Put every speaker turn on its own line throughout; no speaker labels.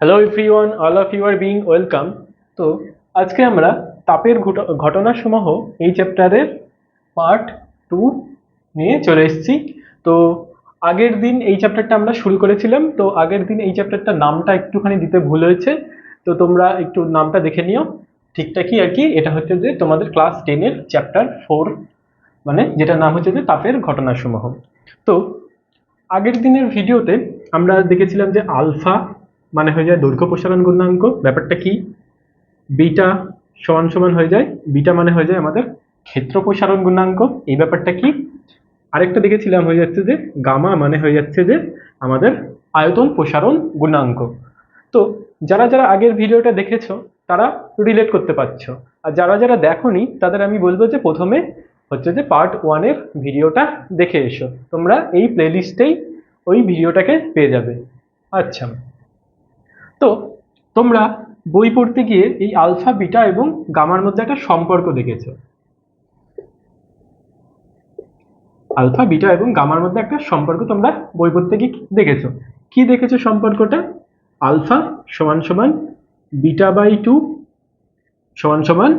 Hello everyone all of you are being welcome তো আজকে আমরা তাপের ঘট- ঘটনাসমূহ এই চ্যাপ্টারের পার্ট টু নিয়ে চলে এসেছি। তো আগের দিন এই চ্যাপ্টারটা আমরা শুরু করেছিলাম। তো আগের দিন এই চ্যাপ্টারটার নামটা একটুখানি দিতে ভুল হয়েছে। তো তোমরা একটু নামটা দেখে নিও। ঠিকঠাকই আর কি? এটা হচ্ছে যে তোমাদের ক্লাস টেনের চ্যাপ্টার ফোর মানে যেটা নাম হচ্ছে যে তাপের ঘটনাসমূহ। তো আগের দিনের ভিডিওতে আমরা দেখেছিলাম যে আলফা মানে হয়ে যায় দৈর্ঘ্য প্রসারণ গুণাঙ্ক। ব্যাপারটা কি? বিটা সমান সমান হয়ে যায়। বিটা মানে হয়ে যায় আমাদের ক্ষেত্র প্রসারণ গুণাঙ্ক। এই ব্যাপারটা কি? আরেকটা দেখেছিলাম হয়ে যাচ্ছে যে গামা মানে হয়ে যাচ্ছে যে আমাদের আয়তন প্রসারণ গুণাঙ্ক। তো যারা যারা আগের ভিডিওটা দেখেছ, তারা রিলেট করতে পারছ। আর যারা যারা দেখোনি, তাদের আমি বলব যে প্রথমে হচ্ছে যে পার্ট ওয়ানের ভিডিওটা দেখে এসো। তোমরা এই প্লেলিস্টেই ওই ভিডিওটাকে পেয়ে যাবে। আচ্ছা। তো তোমরা বই পড়তে গিয়ে এই আলফা, বিটা এবং গামার মধ্যে একটা সম্পর্ক দেখেছ। আলফা, বিটা এবং গামার মধ্যে একটা সম্পর্ক তোমরা বই পড়তে গিয়ে দেখেছ। কি দেখেছ সম্পর্কটা? আলফা সমান সমান বিটা বাই টু সমান সমান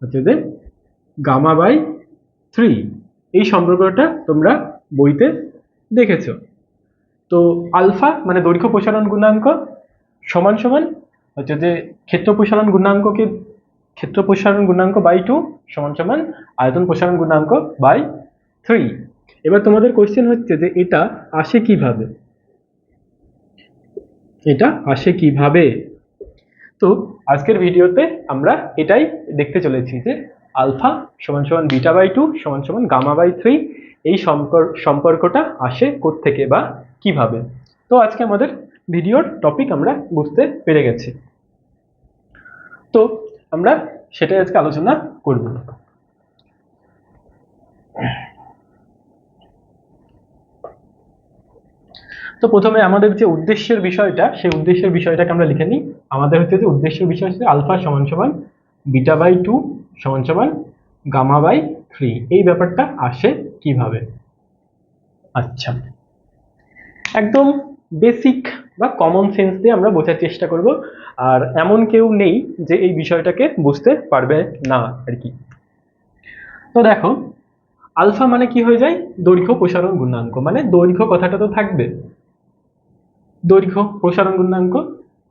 হচ্ছে যে গামা বাই থ্রি। এই সম্পর্কটা তোমরা বইতে দেখেছ। তো আলফা মানে দৈর্ঘ্য, প্রসারণ, গুণাঙ্ক সমান সমান হচ্ছে যে ক্ষেত্র প্রসারণ গুণাঙ্ককে ক্ষেত্র প্রসারণ গুণাঙ্ক বাই টু সমান সমান আয়তন প্রসারণ গুণাঙ্ক বাই থ্রি এবার তোমাদের কোশ্চেন হচ্ছে যে এটা আসে কীভাবে? এটা আসে কীভাবে? তো আজকের ভিডিওতে আমরা এটাই দেখতে চলেছি যে আলফা সমান সমান বিটা বাই টু সমান সমান গামা বাই থ্রি এই সম্পর্ক সম্পর্কটা আসে থেকে বা কীভাবে? তো আজকে আমাদের ভিডিওর টপিক আমরা বুঝতে পেরে গেছি। তো আমরা সেটাই আজকে আলোচনা করব। তো প্রথমে আমাদের যে উদ্দেশ্যের বিষয়টা, সেই উদ্দেশ্যের বিষয়টাকে আমরা লিখে নিই। আমাদের হচ্ছে যে উদ্দেশ্যের বিষয় হচ্ছে আলফা সমান সমান বিটা বাই টু সমান সমান গামা বাই থ্রি। এই ব্যাপারটা আসে কীভাবে? আচ্ছা। একদম বেসিক বা কমন সেন্স দিয়ে আমরা বোঝার চেষ্টা করব। আর এমন কেউ নেই যে এই বিষয়টাকে বুঝতে পারবে না আর কি। তো দেখো, আলফা মানে কি হয়ে যায়? দৈর্ঘ্য, প্রসারণ, গুণাঙ্ক। মানে দৈর্ঘ্য কথাটা তো থাকবে। দৈর্ঘ্য, প্রসারণ, গুণাঙ্ক।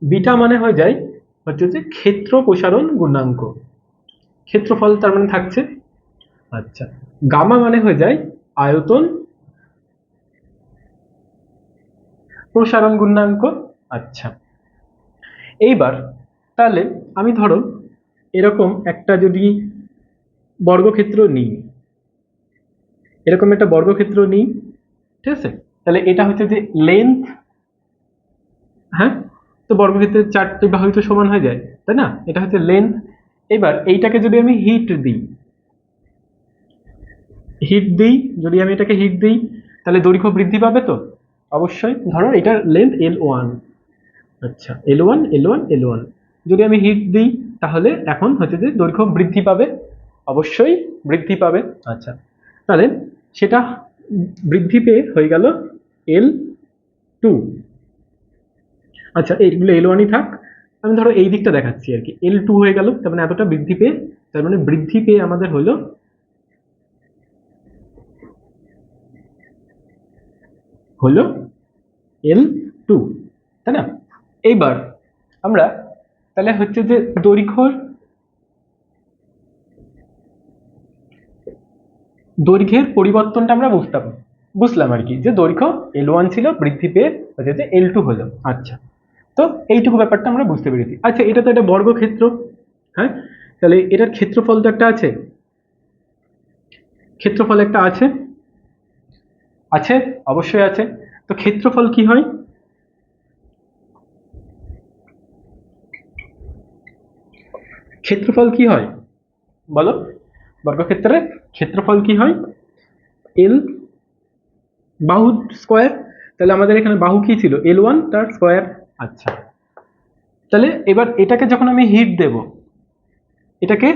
বিটা মানে হয়ে যায় হচ্ছে যে ক্ষেত্র, প্রসারণ, গুণাঙ্ক। ক্ষেত্রফল তার মানে থাকছে। আচ্ছা গামা মানে হয়ে যায় আয়তন প্রসারণ গুণাঙ্ক। আচ্ছা। এইবার তাহলে আমি ধরো এরকম একটা যদি বর্গক্ষেত্র নিই, এরকম একটা বর্গক্ষেত্র নিই, ঠিক আছে? তাহলে এটা হচ্ছে যে লেন্থ হ্যাঁ? তো বর্গক্ষেত্রের চারটি বাহু তো সমান হয়ে যায়, তাই না? এটা হচ্ছে লেন্থ এবার এইটাকে যদি আমি হিট দিই হিট দিই, যদি আমি এটাকে হিট দিই, তাহলে দৈর্ঘ্য বৃদ্ধি পাবে তো? অবশ্যই। ধরো এটার লেন্থ এল ওয়ান আচ্ছা L one L one L one যদি আমি হিট দিই, তাহলে এখন হচ্ছে যে দৈর্ঘ্য বৃদ্ধি পাবে। অবশ্যই বৃদ্ধি পাবে। আচ্ছা তাহলে সেটা বৃদ্ধি পেয়ে হয়ে গেল এল টু আচ্ছা এইগুলো এল ওয়ানই থাক। আমি ধরো এই দিকটা দেখাচ্ছি আর কি। এল টু হয়ে গেল, তার মানে এতটা বৃদ্ধি পেয়ে, তার মানে বৃদ্ধি পেয়ে আমাদের হলো হলো এল টু তাই না? এইবার আমরা তাহলে হচ্ছে যে দৈর্ঘ্যর দৈর্ঘ্যের পরিবর্তনটা আমরা বুঝতাম। বুঝলাম আর কি, যে দৈর্ঘ্য এল ওয়ান ছিল, বৃদ্ধি পেয়ে হচ্ছে যে এল টু হলো। আচ্ছা তো এইটুকু ব্যাপারটা আমরা বুঝতে পেরেছি। আচ্ছা এটা তো একটা বর্গক্ষেত্র হ্যাঁ? তাহলে এটার ক্ষেত্রফল তো একটা আছে। ক্ষেত্রফল একটা আছে। আছে? অবশ্যই আছে। তো ক্ষেত্রফল কি হয়? ক্ষেত্রফল কি হয়? বলো। বর্গক্ষেত্রে ক্ষেত্রফল কি হয়? এল বাহু স্কোয়ার তাহলে আমাদের এখানে বাহু কি ছিল? এল ওয়ান তার স্কোয়ার আচ্ছা। তাহলে এবার এটাকে যখন আমি হিট দেব, এটাকে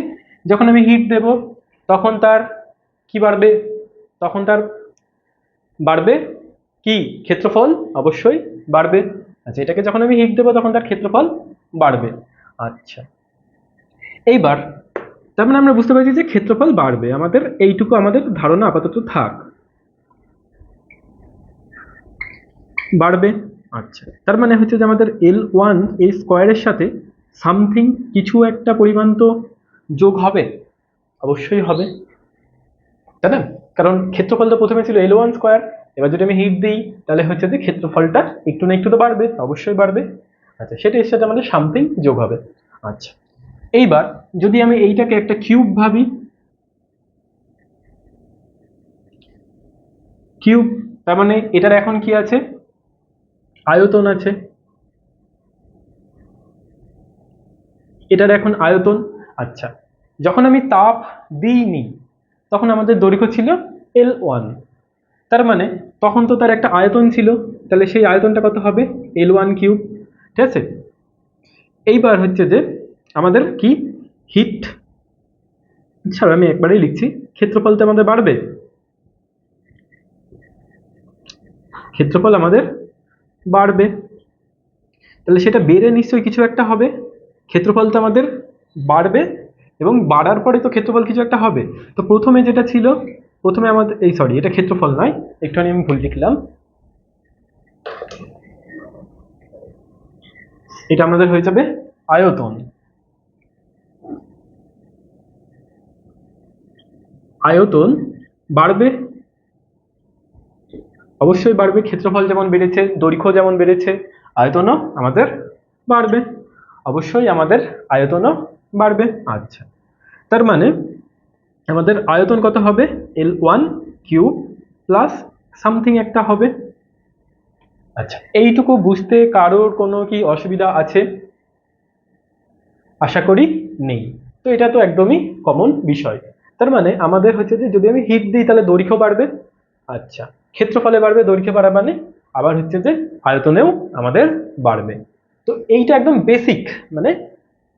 যখন আমি হিট দেব, তখন তার কি বাড়বে? তখন তার বাড়বে? কি? ক্ষেত্রফল? অবশ্যই বাড়বে। আচ্ছা এটাকে যখন আমি হিট দেবো, তখন তার ক্ষেত্রফল বাড়বে। আচ্ছা। এইবার, তার মানে আমরা বুঝতে পারছি যে ক্ষেত্রফল বাড়বে। আমাদের এইটুকু আমাদের ধারণা আপাতত থাক। বাড়বে। আচ্ছা। তার মানে হচ্ছে যে আমাদের এল ওয়ান এই স্কোয়ারের সাথে সামথিং কিছু একটা পরিমাণ তো যোগ হবে। অবশ্যই হবে। তাই না? কারণ ক্ষেত্রফল তো প্রথমে ছিল এল ওয়ান স্কোয়ার এবার যদি আমি হিট দিই, তাহলে হচ্ছে যে ক্ষেত্রফলটা একটু না একটু তো বাড়বে, অবশ্যই বাড়বে। আচ্ছা সেটা এর সাথে আমাদের সামথিং যোগ হবে। আচ্ছা এইবার যদি আমি এইটাকে একটা কিউব ভাবি কিউব তার মানে এটার এখন কি আছে? আয়তন আছে। এটার এখন আয়তন আচ্ছা যখন আমি তাপ দিইনি তখন আমাদের দৈর্ঘ্য ছিল এল ওয়ান তার মানে তখন তো তার একটা আয়তন ছিল, তাহলে সেই আয়তনটা কত হবে? এল ওয়ান কিউব ঠিক আছে? এইবার হচ্ছে যে আমাদের কি? হিট। ছাড়া, আমি একবারেই লিখছি। ক্ষেত্রফল তো আমাদের বাড়বে। ক্ষেত্রফল আমাদের বাড়বে। তাহলে সেটা বেড়ে নিশ্চয়ই কিছু একটা হবে। ক্ষেত্রফল তো আমাদের বাড়বে। এবং বাড়ার পরে তো ক্ষেত্রফল কিছু একটা হবে। তো প্রথমে যেটা ছিল, প্রথমে আমাদের, এই সরি এটা ক্ষেত্রফল নয় একটুখানি আমি ভুল লিখলাম। এটা আমাদের হয়ে যাবে আয়তন। আয়তন বাড়বে, অবশ্যই বাড়বে, ক্ষেত্রফল যেমন বেড়েছে, দৈর্ঘ্য যেমন বেড়েছে, আয়তনও আমাদের বাড়বে। অবশ্যই আমাদের আয়তনও বাড়বে। আচ্ছা। তার মানে আমাদের আয়তন কত হবে? L one cube plus something একটা হবে। আচ্ছা এইটুকু বুঝতে কারোর কোনো কি অসুবিধা আছে? আশা করি নেই। তো এটা তো একদমই কমন বিষয়। তার মানে আমাদের হচ্ছে যে যদি আমি হিট দিই তাহলে দৈর্ঘ্য বাড়বে। আচ্ছা ক্ষেত্রফলে বাড়বে, দৈর্ঘ্য বাড়া মানে আবার হচ্ছে যে আয়তনেও আমাদের বাড়বে। তো এইটা একদম বেসিক মানে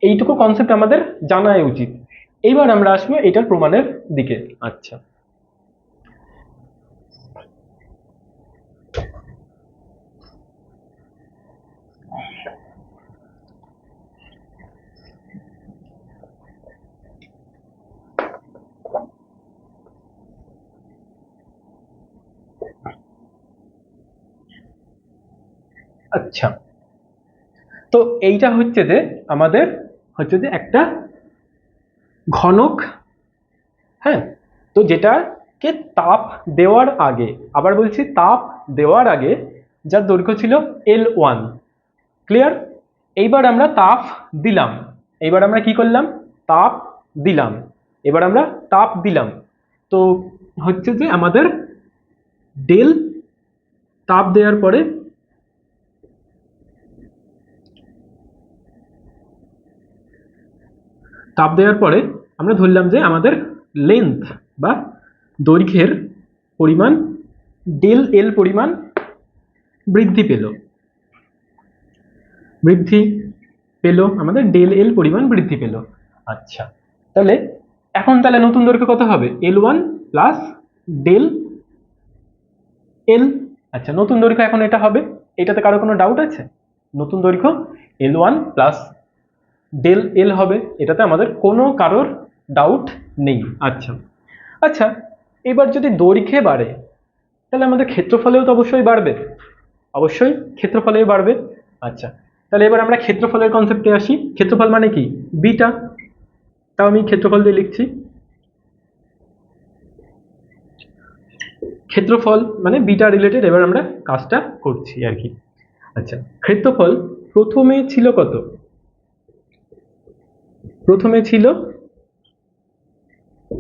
এইটুকু কনসেপ্ট আমাদের জানাই উচিত। এইবার আমরা আসব এটার প্রমাণের দিকে। আচ্ছা। আচ্ছা। তো এইটা হচ্ছে যে আমাদের হচ্ছে যে একটা ঘনক হ্যাঁ? তো যেটাকে তাপ দেওয়ার আগে, আবার বলছি তাপ দেওয়ার আগে, যার দৈর্ঘ্য ছিল এল ওয়ান ক্লিয়ার এইবার আমরা তাপ দিলাম। এইবার আমরা কি করলাম? তাপ দিলাম। এবার আমরা তাপ দিলাম। তো হচ্ছে যে আমাদের ডেল তাপ দেওয়ার পরে তাপ দেওয়ার পরে আমরা ধরলাম যে আমাদের লেন্থ বা দৈর্ঘ্যের পরিমাণ ডেল এল পরিমাণ বৃদ্ধি পেল। বৃদ্ধি পেল, আমাদের ডেল এল পরিমাণ বৃদ্ধি পেল। আচ্ছা তাহলে এখন তাহলে নতুন দৈর্ঘ্য কত হবে? L one plus del L আচ্ছা নতুন দৈর্ঘ্য এখন এটা হবে? এটাতে কারও কোনো ডাউট আছে? নতুন দৈর্ঘ্য L one plus del L হবে এটাতে আমাদের কোনো কারোর ডাউট নেই। আচ্ছা। আচ্ছা এবার যদি দৈর্ঘ্যে বাড়ে তাহলে আমাদের ক্ষেত্রফলেও তো অবশ্যই বাড়বে। অবশ্যই ক্ষেত্রফলেও বাড়বে। আচ্ছা তাহলে এবার আমরা ক্ষেত্রফলের কনসেপ্টে আসি। ক্ষেত্রফল মানে কি? বিটা। তাও আমি ক্ষেত্রফল দিয়ে লিখছি। ক্ষেত্রফল মানে বিটা রিলেটেড এবার আমরা কাজটা করছি আর কি। আচ্ছা ক্ষেত্রফল প্রথমে ছিল কত? প্রথমে ছিল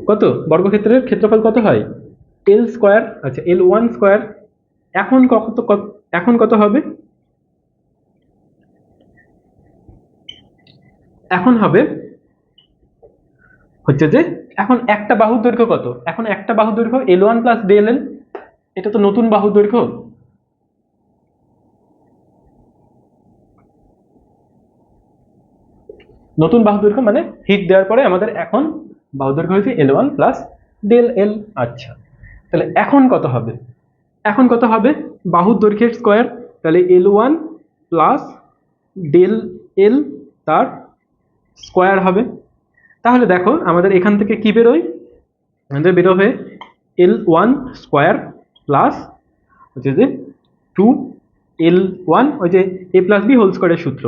কত? বর্গক্ষেত্রের ক্ষেত্রফল কত হয়? এল স্কোয়ার আচ্ছা এল ওয়ান স্কোয়ার এখন কত এখন কত হবে? এখন হবে হচ্ছে যে, এখন একটা বাহুর দৈর্ঘ্য কত? এখন একটা বাহুর দৈর্ঘ্য L one plus del L এটা তো নতুন বাহুর দৈর্ঘ্য। নতুন বাহু দৈর্ঘ্য মানে হিট দেওয়ার পরে আমাদের এখন বাহু দৈর্ঘ্য হয়েছে L one plus del L আচ্ছা। তাহলে এখন কত হবে? এখন কত হবে? বাহুর দৈর্ঘ্যের স্কোয়ার তাহলে L one plus del L তার স্কোয়ার হবে। তাহলে দেখো, আমাদের এখান থেকে কী বেরোয়? আমাদের বেরোবে এল ওয়ান স্কোয়ার প্লাস হচ্ছে যে টু এল ওয়ান ওই যে এ প্লাস বি হোল স্কোয়ারের সূত্র।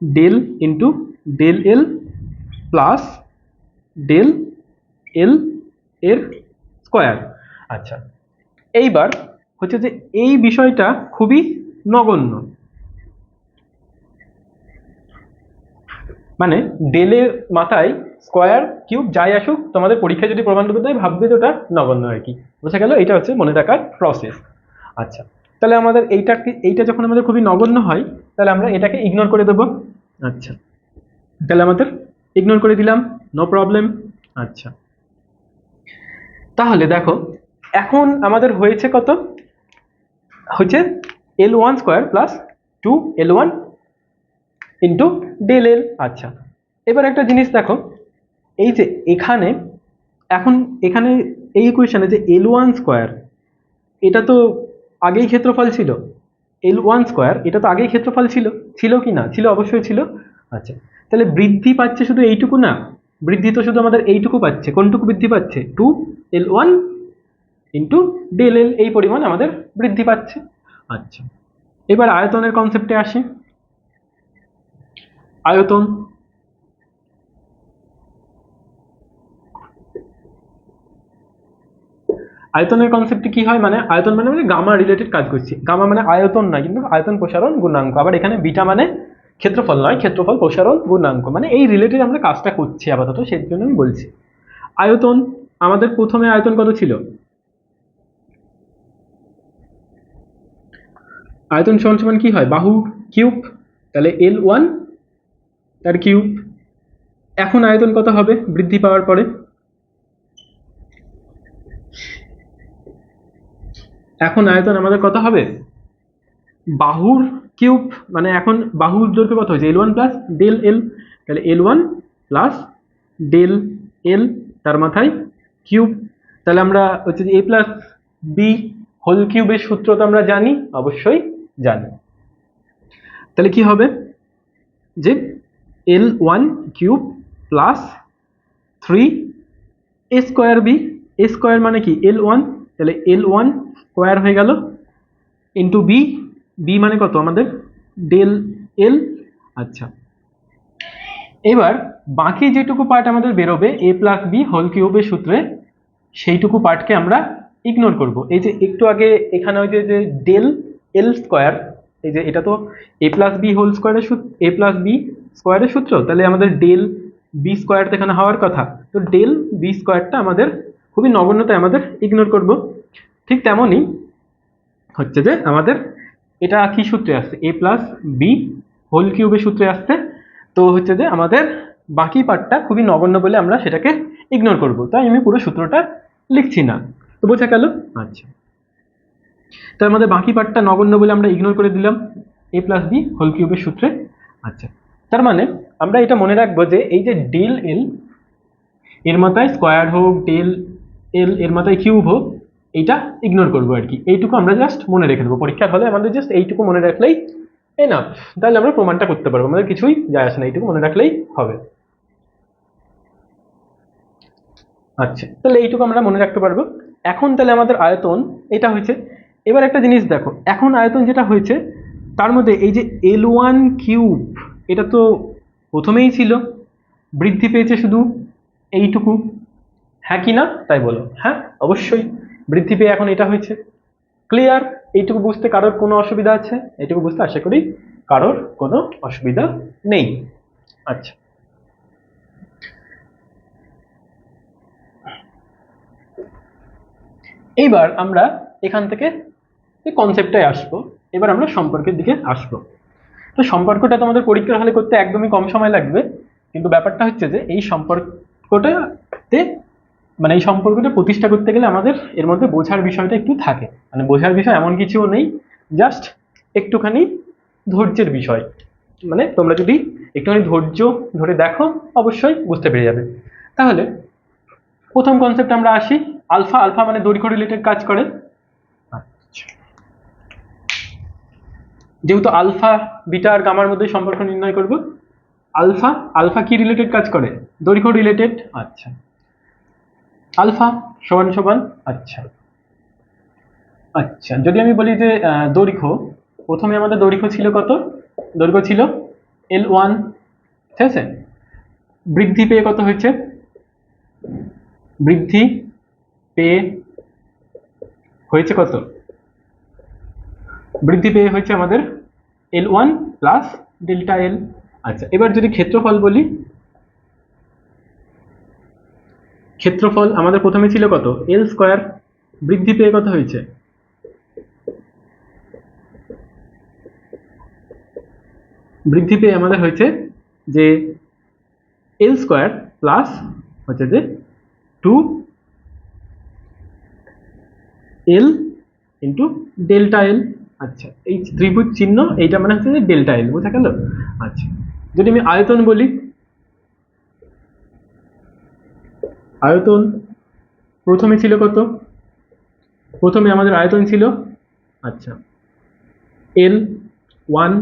Del into del L plus del L এর স্কোয়ার আচ্ছা এইবার হচ্ছে যে এই বিষয়টা খুবই নগণ্য। মানে ডেলের মাথায় স্কোয়ার কিউব যাই আসুক, তোমাদের পরীক্ষায় যদি প্রমাণ করতে হয়, ভাববে ওটা নগণ্য আর কি। বোঝা গেল, এটা হচ্ছে মনে রাখার প্রসেস আচ্ছা তাহলে আমাদের এইটাকে, এইটা যখন আমাদের খুবই নগণ্য হয়, তাহলে আমরা এটাকে ইগনোর করে দেবো। আচ্ছা। তাহলে আমাদের ইগনোর করে দিলাম নো প্রবলেম আচ্ছা। তাহলে দেখো এখন আমাদের হয়েছে কত? হচ্ছে L one square plus two L one into del L আচ্ছা। এবার একটা জিনিস দেখো এই যে এখানে এখন এখানে এই ইকুয়েশনে যে এল ওয়ান স্কোয়ার এটা তো আগেই ক্ষেত্রফল ছিল। এল ওয়ান স্কোয়ার এটা তো আগেই ক্ষেত্রফল ছিল। ছিল কি না? ছিল, অবশ্যই ছিল। আচ্ছা তাহলে বৃদ্ধি পাচ্ছে শুধু এইটুকু না? বৃদ্ধি তো শুধু আমাদের এইটুকু পাচ্ছে। কোনটুকু বৃদ্ধি পাচ্ছে? Two L one into del L এই পরিমাণ আমাদের বৃদ্ধি পাচ্ছে। আচ্ছা এবার আয়তনের কনসেপ্টে আসি। আয়তন আয়তনের কনসেপ্টে কি হয়? মানে আয়তন মানে মানে গামা রিলেটেড কাজ করছি। গামা মানে আয়তন না, কিন্তু আয়তন প্রসারণ গুণাঙ্ক। আবার এখানে বিটা মানে ক্ষেত্রফল নয়, ক্ষেত্রফল প্রসারণ গুণাঙ্ক। মানে এই রিলেটেড আমরা কাজটা করছি আপাতত, সেই জন্য আমি বলছি। আয়তন, আমাদের প্রথমে আয়তন কত ছিল? আয়তন সমান সমান কি হয়? বাহু কিউব, তাহলে এল ওয়ান তার কিউব। এখন আয়তন কত হবে? বৃদ্ধি পাওয়ার পরে। এখন আয়তন আমাদের কত হবে? বাহুর কিউব মানে এখন বাহুর দৈর্ঘ্য কত হয়েছে? L one plus del L তাহলে L one plus del L তার মাথায় কিউব। তাহলে আমরা হচ্ছে যে এ প্লাস বি হোল কিউবের সূত্র তো আমরা জানি, অবশ্যই জানি। তাহলে কি হবে? যে L one cube plus three A square B A square মানে কি? এল ওয়ান তাহলে এল ওয়ান স্কোয়ার হয়ে গেল ইন্টু বি বি মানে কত আমাদের? ডেল এল আচ্ছা। এবার বাকি যেটুকু পার্ট আমাদের বেরোবে এ প্লাস বি হোল কিউবের সূত্রে, সেইটুকু পার্টকে আমরা ইগনোর করব। এই যে একটু আগে এখানে ওই যে ডেল এল স্কোয়ার এই যে এটা তো এ প্লাস বি হোল স্কোয়ারের সূত্র এ প্লাস বি স্কোয়ারের সূত্র? তাহলে আমাদের ডেল বি স্কোয়ার তো এখানে হওয়ার কথা। তো ডেল বি স্কোয়ারটা আমাদের খুবই নগণ্যতায় আমাদের ইগনোর করব। ঠিক তেমনই হচ্ছে যে আমাদের এটা কি সূত্রে আসছে? এ প্লাস বি হোল কিউবের সূত্রে আসছে। তো হচ্ছে যে আমাদের বাকি পার্টটা খুবই নগণ্য বলে আমরা সেটাকে ইগনোর করব। তাই আমি পুরো সূত্রটা লিখছি না। তো বোঝা গেল? আচ্ছা। তার মধ্যে বাকি পার্টটা নগণ্য বলে আমরা ইগনোর করে দিলাম। এ প্লাস বি হোল কিউবের সূত্রে। আচ্ছা। তার মানে আমরা এটা মনে রাখব যে এই যে ডেল এল এর মাথায় স্কোয়ার হোক ডেল এল, এর মাথায় কিউব হোক, এইটা ইগনোর করব আর কি। এইটুকু আমরা জাস্ট মনে রেখে দেবো। পরীক্ষার হলে আমাদের জাস্ট এইটুকু মনে রাখলেই এনাফ তাহলে আমরা প্রমাণটা করতে পারব। আমাদের কিছুই যায় আসে না। এইটুকু মনে রাখলেই হবে। আচ্ছা তাহলে এইটুকু আমরা মনে রাখতে পারব। এখন তাহলে আমাদের আয়তন, এটা হয়েছে। এবার একটা জিনিস দেখো। এখন আয়তন যেটা হয়েছে, তার মধ্যে এই যে এল ওয়ান কিউব, এটা তো প্রথমেই ছিল। বৃদ্ধি পেয়েছে শুধু এইটুকু। হ্যাঁ কি না? তাই বলো। হ্যাঁ অবশ্যই। বৃদ্ধি পেয়ে এখন এটা হয়েছে। ক্লিয়ার এইটুকু বুঝতে কারোর কোনো অসুবিধা আছে? এইটুকু বুঝতে আশা করি কারোর কোনো অসুবিধা নেই। আচ্ছা। এইবার আমরা এখান থেকে এই কনসেপ্টটায় আসব। এবার আমরা সম্পর্কের দিকে আসব। তো সম্পর্কটা তোমাদের পরীক্ষার হলে করতে একদমই কম সময় লাগবে। কিন্তু ব্যাপারটা হচ্ছে যে এই সম্পর্কটাতে মানে এই সম্পর্কটা প্রতিষ্ঠা করতে গেলে আমাদের এর মধ্যে বোঝার বিষয়টা একটু থাকে। মানে বোঝার বিষয় এমন কিছুও নেই জাস্ট একটুখানি ধৈর্যের বিষয়। মানে তোমরা যদি একটুখানি ধৈর্য ধরে দেখো, অবশ্যই বুঝতে পেরে যাবে। তাহলে প্রথম কনসেপ্ট আমরা আসি আলফা আলফা মানে দৈর্ঘ্য রিলেটেড কাজ করে। আচ্ছা। যেহেতু আলফা বিটা আর গামার মধ্যে সম্পর্ক নির্ণয় করব আলফা আলফা কি রিলেটেড কাজ করে? দৈর্ঘ্য রিলেটেড আচ্ছা। আলফা সমান সমান আচ্ছা। আচ্ছা যদি আমি বলি যে দৈর্ঘ্য, প্রথমে আমাদের দৈর্ঘ্য ছিল কত? দৈর্ঘ্য ছিল এল ওয়ান ঠিক আছে? বৃদ্ধি পেয়ে কত হয়েছে? বৃদ্ধি পেয়ে হয়েছে কত? বৃদ্ধি পেয়ে হয়েছে আমাদের L one plus delta L আচ্ছা এবার যদি ক্ষেত্রফল বলি ক্ষেত্রফল আমাদের প্রথমে ছিল কত? এল স্কোয়ার বৃদ্ধি পেয়ে কত হয়েছে? বৃদ্ধি পেয়ে আমাদের হয়েছে যে এল স্কোয়ার প্লাস হচ্ছে যে two L into delta L আচ্ছা এই ত্রিভুজ চিহ্ন, এইটা মানে হচ্ছে যে ডেল্টা এল বোঝা গেল? আচ্ছা যদি আমি আয়তন বলি আয়তন প্রথমে ছিল কত? প্রথমে আমাদের আয়তন ছিল? আচ্ছা। এল ওয়ান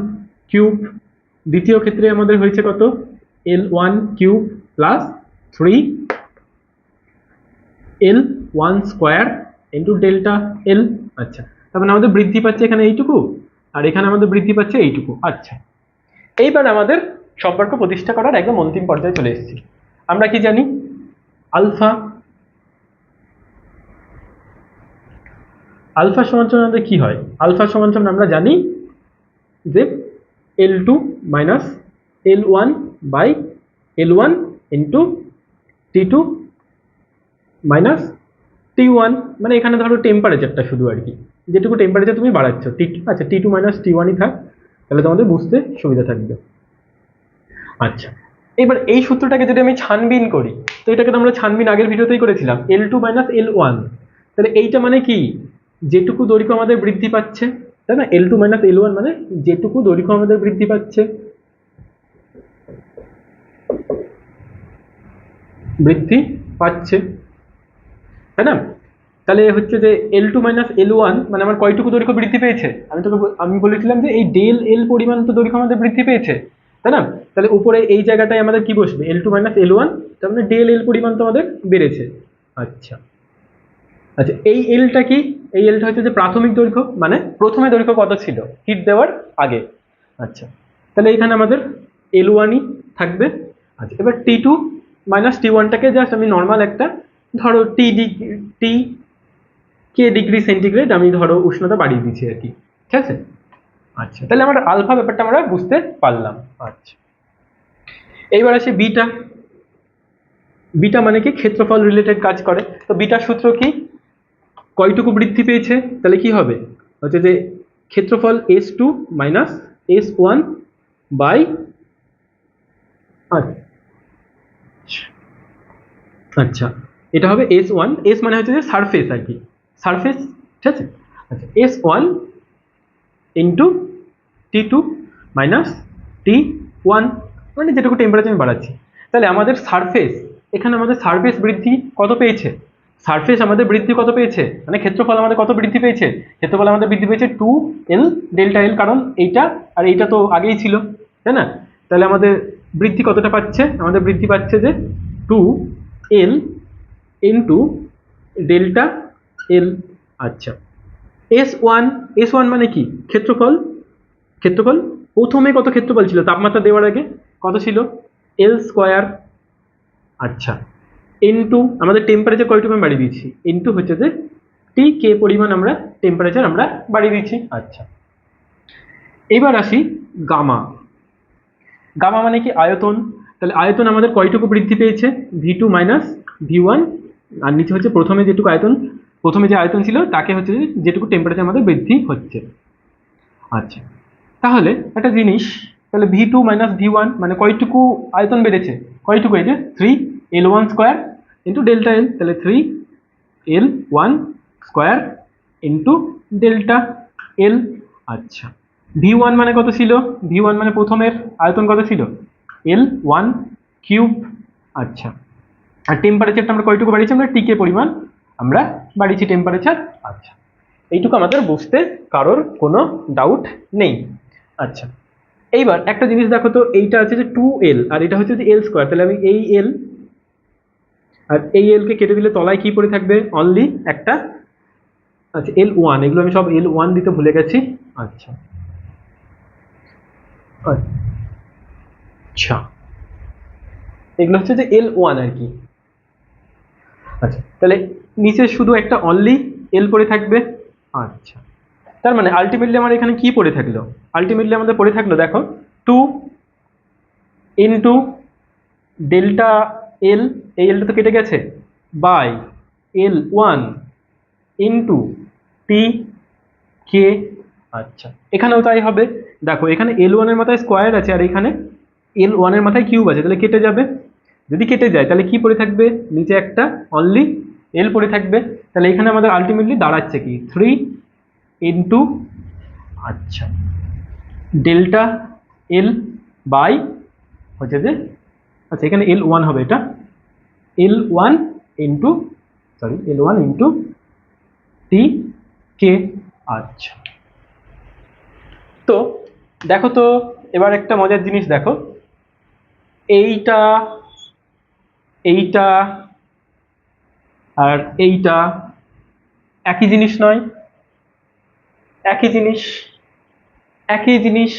কিউব দ্বিতীয় ক্ষেত্রে আমাদের হয়েছে কত? L one cube plus three L one square into delta L আচ্ছা তার মানে আমাদের বৃদ্ধি পাচ্ছে এখানে এইটুকু, আর এখানে আমাদের বৃদ্ধি পাচ্ছে এইটুকু। আচ্ছা এইবার আমাদের সম্পর্ক প্রতিষ্ঠা করার একদম অন্তিম পর্যায়ে চলে এসেছি। আমরা কি জানি? আলফা আলফা সমান্তরাল আমাদের কি হয়? আলফা সমান্তরাল আমরা জানি যে L two minus L one by L one into T two minus T one মানে এখানে ধরো টেম্পারেচারটা শুধু আর কি। যেটুকু টেম্পারেচার তুমি বাড়াচ্ছ টি আচ্ছা টি টু মাইনাস টি ওয়ানই থাক, তাহলে তোমাদের বুঝতে সুবিধা থাকবে। আচ্ছা এবার এই সূত্রটাকে যদি আমি ছানবিন করি, তো এটাকে তো আমরা ছানবিন আগের ভিডিওতেই করেছিলাম L two minus L one তাহলে এইটা মানে কি? যেটুকু দৈর্ঘ্য আমাদের বৃদ্ধি পাচ্ছে, তাই না? L two minus L one মানে যেটুকু দৈর্ঘ্য আমাদের বৃদ্ধি পাচ্ছে। বৃদ্ধি পাচ্ছে, তাই না? তাহলে হচ্ছে যে L two minus L one মানে আমার কয়টুকু দৈর্ঘ্য বৃদ্ধি পেয়েছে? আমি তোকে আমি বলেছিলাম যে এই ডেল এল পরিমাণ তো দৈর্ঘ্য আমাদের বৃদ্ধি পেয়েছে। তাই না? তাহলে উপরে এই জায়গাটায় আমাদের কি বসবে? L two minus L one তার মানে ডেল এল পরিমাণ তো আমাদের বেড়েছে। আচ্ছা। আচ্ছা এই এলটা কি? এই এলটা হচ্ছে যে প্রাথমিক দৈর্ঘ্য মানে প্রথমে দৈর্ঘ্য কত ছিল? হিট দেওয়ার আগে। আচ্ছা। তাহলে এখানে আমাদের এল ওয়ানই থাকবে। আচ্ছা এবার টি টু মাইনাস টি ওয়ানটাকে জাস্ট আমি নর্মাল একটা, ধরো টি ডিগ্রি টি কে ডিগ্রি সেন্টিগ্রেড আমি ধরো উষ্ণতা বাড়িয়ে দিচ্ছি আর কি। ঠিক আছে? আচ্ছা। তাহলে আমরা আলফা ব্যাপারটা আমরা বুঝতে পারলাম। আচ্ছা। এইবার আসে বিটা। বিটা মানে কি? ক্ষেত্রফল রিলেটেড কাজ করে। তো বিটার সূত্র কি? কয়টুকু বৃদ্ধি পেয়েছে? তাহলে কি হবে? হচ্ছে যে ক্ষেত্রফল S two minus S one by আচ্ছা। এটা হবে এস ওয়ান এস মানে হচ্ছে যে সারফেস আর কি। সারফেস ঠিক আছে? আচ্ছা S one into T two minus T one মানে যেটুকু টেম্পারেচার আমি বাড়াচ্ছি। তাহলে আমাদের সারফেস এখানে আমাদের সারফেস বৃদ্ধি কত পেয়েছে? সারফেস আমাদের বৃদ্ধি কত পেয়েছে? মানে ক্ষেত্রফল আমাদের কত বৃদ্ধি পেয়েছে? ক্ষেত্রফল আমাদের বৃদ্ধি পেয়েছে টু এল ডেল্টা এল কারণ এইটা, আর এইটা তো আগেই ছিল, তাই না? তাহলে আমাদের বৃদ্ধি কতটা পাচ্ছে? আমাদের বৃদ্ধি পাচ্ছে যে two L into delta L আচ্ছা। এস ওয়ান এস ওয়ান মানে কি? ক্ষেত্রফল ক্ষেত্রফল? প্রথমে কত ক্ষেত্রফল ছিল? তাপমাত্রা দেওয়ার আগে কত ছিল? এল স্কোয়ার আচ্ছা ইনটু আমাদের টেম্পারেচার কয়টুকু বাড়িয়ে দিয়েছি? ইনটু হচ্ছে যে টি কে পরিমাণ আমরা টেম্পারেচার আমরা বাড়িয়ে দিচ্ছি আচ্ছা এবার আসি গামা। গামা মানে কি? আয়তন। তাহলে আয়তন আমাদের কয়টুকু বৃদ্ধি পেয়েছে? V two minus V one আর নিচে হচ্ছে প্রথমে যেটুকু আয়তন, প্রথমে যে আয়তন ছিল, তাকে হচ্ছে যেটুকু টেম্পারেচার আমাদের বৃদ্ধি হচ্ছে। আচ্ছা তাহলে একটা জিনিস, তাহলে V two minus V one মানে কয়টুকু আয়তন বেড়েছে? কয়টুকু যে? Three L one square into delta L তাহলে three L one square into delta L আচ্ছা ভি ওয়ান মানে কত ছিল? ভি ওয়ান মানে প্রথমের আয়তন কত ছিল? এল ওয়ান কিউব আচ্ছা আর টেম্পারেচারটা আমরা কয়টুকু বাড়িয়েছি? আমরা টিকে পরিমাণ আমরা বাড়িয়েছি টেম্পারেচার আচ্ছা এইটুকু আমাদের বুঝতে কারোর কোনো ডাউট নেই। আচ্ছা। এইবার একটা জিনিস দেখো তো, এইটা আছে যে টু এল আর এটা হচ্ছে যে এল স্কোয়ার তাহলে আমি এই এল আর এই এলকে কেটে দিলে তলায় কি পড়ে থাকবে? অনলি একটা আচ্ছা এল ওয়ান এগুলো আমি সব এল ওয়ান দিতে ভুলে গেছি। আচ্ছা। আচ্ছা। এগুলো হচ্ছে যে এল ওয়ান আর কি। আচ্ছা তাহলে নিচে শুধু একটা অনলি এল পড়ে থাকবে। আচ্ছা। তার মানে আলটিমেটলি আমার এখানে কি পড়ে থাকল? আলটিমেটলি আমাদের পড়ে থাকল, দেখো টু ইন্টু ডেল্টা এল এই এলটা তো কেটে গেছে by L one into T কে আচ্ছা এখানেও তাই হবে, দেখো, এখানে এল ওয়ানের মাথায় স্কোয়ার আছে আর এখানে এল ওয়ানের মাথায় কিউব আছে, তাহলে কেটে যাবে, যদি কেটে যায়, তাহলে কি পড়ে থাকবে? নিচে একটা অনলি এল পড়ে থাকবে, তাহলে এখানে আমাদের আলটিমেটলি দাঁড়াচ্ছে কি? থ্রি ইন্টু আচ্ছা। ডেল্টা এল বাই হচ্ছে যে আচ্ছা এখানে এল ওয়ান হবে এটা। L one into sorry L one into T কে আচ্ছা। তো, দেখো তো, এবার একটা মজার জিনিস দেখো। এইটা এইটা আর এইটা একই জিনিস নয়। একই জিনিস একই জিনিস।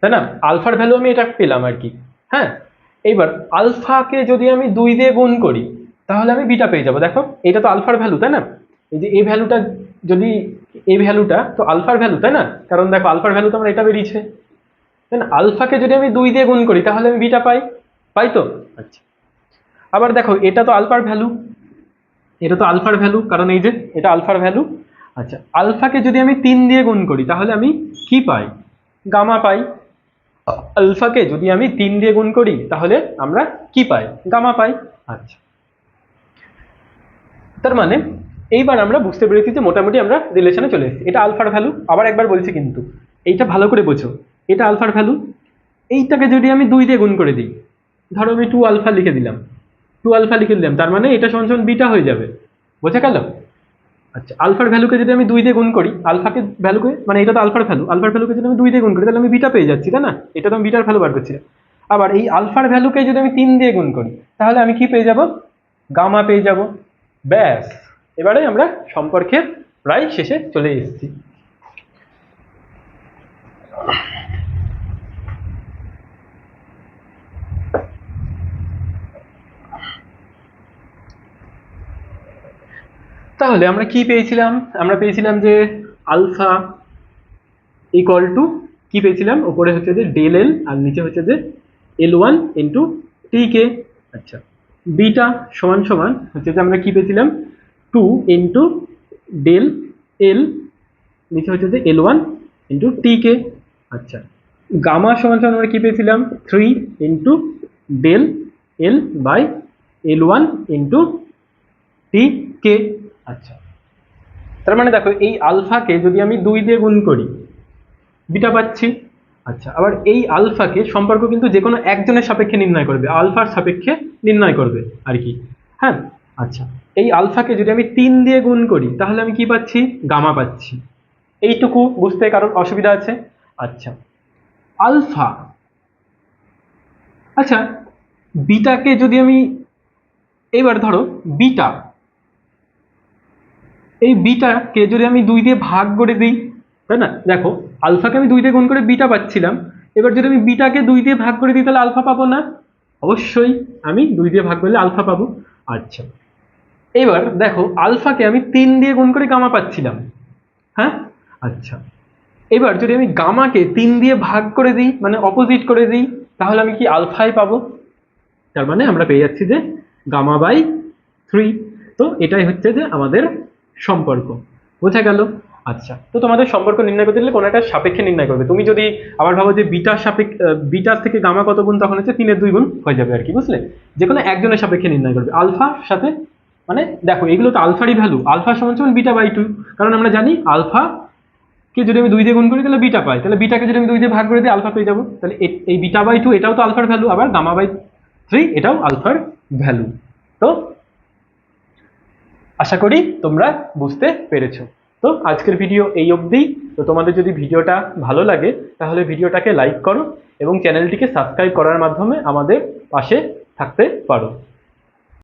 তাই না? আলফার ভ্যালু আমি এটা পেলাম আর কি। হ্যাঁ? এইবার আলফাকে যদি আমি দুই দিয়ে গুণ করি, তাহলে আমি বিটা পেয়ে যাব। দেখো, এটা তো আলফার ভ্যালু তাই না? এই যে এই ভ্যালুটা যদি, এই ভ্যালুটা তো আলফার ভ্যালু তাই না? কারণ দেখো, আলফার ভ্যালু তো আমার এটা বেরিয়েছে। তাই না? আলফাকে যদি আমি দুই দিয়ে গুণ করি, তাহলে আমি বিটা পাই। পাই তো? আচ্ছা। আবার দেখো, এটা তো আলফার ভ্যালু এটা তো আলফার ভ্যালু কারণ এই যে, এটা আলফার ভ্যালু আচ্ছা আলফাকে যদি আমি তিন দিয়ে গুণ করি, তাহলে আমি কি পাই? গামা পাই। আলফাকে যদি আমি তিন দিয়ে গুণ করি, তাহলে আমরা কি পাই? গামা পাই। আচ্ছা। তার মানে এইবার আমরা বুঝতে পেরেছি যে মোটামুটি আমরা রিলেশনে চলে এসেছি। এটা আলফার ভ্যালু আবার একবার বলছি কিন্তু। এইটা ভালো করে বোঝো। এটা আলফার ভ্যালু এইটাকে যদি আমি দুই দিয়ে গুণ করে দিই, ধরো আমি টু আলফা লিখে দিলাম। টু আলফা লিখে দিলাম, তার মানে এটা সমান সমান বিটা হয়ে যাবে। বোঝা গেল? আচ্ছা আলফার ভ্যালুকে যদি আমি দুই দিয়ে গুণ করি, আলফাকে ভ্যালুকে মানে এটা তো আলফার ভ্যালু, আলফার ভ্যালুকে যদি আমি দুই দিয়ে গুণ করি, তাহলে আমি বিটা পেয়ে যাচ্ছি, তাই না? এটা তো আমি বিটার ভ্যালু বার করছি আবার এই আলফার ভ্যালুকে যদি আমি তিন দিয়ে গুণ করি, তাহলে আমি কি পেয়ে যাব? গামা পেয়ে যাব। ব্যাস, এবারে আমরা সম্পর্কের প্রায় শেষে চলে এসেছি। তাহলে আমরা কি পেয়েছিলাম? আমরা পেয়েছিলাম যে আলফা ইকুয়াল টু কি পেয়েছিলাম? উপরে হচ্ছে যে ডেল এল আর নিচে হচ্ছে যে এল ওয়ান ইন্টু টি কে আচ্ছা বিটা সমান সমান হচ্ছে যে আমরা কি পেয়েছিলাম? টু ইন্টু ডেল এল নিচে হচ্ছে যে এল ওয়ান ইন্টু টি কে আচ্ছা গামা সমান সমান আমরা কি পেয়েছিলাম? Three into del L by L one into T কে আচ্ছা। তার মানে দেখো, এই আলফাকে যদি আমি দুই দিয়ে গুণ করি, বিটা পাচ্ছি। আচ্ছা আবার এই আলফাকে সম্পর্ক কিন্তু যে কোনো একজনের সাপেক্ষে নির্ণয় করবে, আলফার সাপেক্ষে নির্ণয় করবে, আর কি। হ্যাঁ? আচ্ছা এই আলফাকে যদি আমি তিন দিয়ে গুণ করি, তাহলে আমি কি পাচ্ছি? গামা পাচ্ছি। এইটুকু বুঝতে কারণ অসুবিধা আছে? আচ্ছা আলফা। আচ্ছা বিটাকে যদি আমি, এবার ধরো, বিটা এই বিটাকে যদি আমি দুই দিয়ে ভাগ করে দিই, তাই না? দেখো, আলফাকে আমি দুই দিয়ে গুণ করে বিটা পাচ্ছিলাম। এবার যদি আমি বিটাকে দুই দিয়ে ভাগ করে দিই, তাহলে আলফা পাবো না? অবশ্যই আমি দুই দিয়ে ভাগ করলে আলফা পাবো। আচ্ছা এবার দেখো, আলফাকে আমি তিন দিয়ে গুণ করে গামা পাচ্ছিলাম। হ্যাঁ? আচ্ছা এবার যদি আমি গামাকে তিন দিয়ে ভাগ করে দিই মানে অপোজিট করে দিই, তাহলে আমি কি আলফাই পাবো? তার মানে আমরা পেয়ে যাচ্ছি যে গামা বাই থ্রি তো এটাই হচ্ছে যে আমাদের সম্পর্ক। বোঝা গেল? আচ্ছা তো তোমাদের সম্পর্ক নির্ণয় করতে গেলে কোনো একটা সাপেক্ষে নির্ণয় করবে। তুমি যদি আবার ভাবো যে বিটার সাপেক্ষ বিটার থেকে গামা কত গুণ, তখন হচ্ছে তিনের দুই গুণ হয়ে যাবে আর কি, বুঝলে? যে কোনো একজনের সাপেক্ষে নির্ণয় করবে। আলফার সাথে মানে দেখো, এগুলো তো আলফারই ভ্যালু। আলফা সমান সমান বিটা বাই টু। কারণ আমরা জানি আলফা কে যদি আমি দুই দিয়ে গুণ করি, তাহলে বিটা পাই। তাহলে বিটাকে যদি আমি দুই দিয়ে ভাগ করে দিই, আলফা পেয়ে যাব। তাহলে এই বিটা বাই টু, এটাও তো আলফার ভ্যালু। আবার গামা বাই থ্রি, এটাও আলফার ভ্যালু। তো আশা করি তোমরা বুঝতে পেরেছ। তো আজকের ভিডিও এই অবধি। তো তোমাদের যদি ভিডিওটা ভালো লাগে, তাহলে ভিডিওটাকে লাইক করো এবং চ্যানেলটিকে সাবস্ক্রাইব করার মাধ্যমে আমাদের পাশে থাকতে পারো।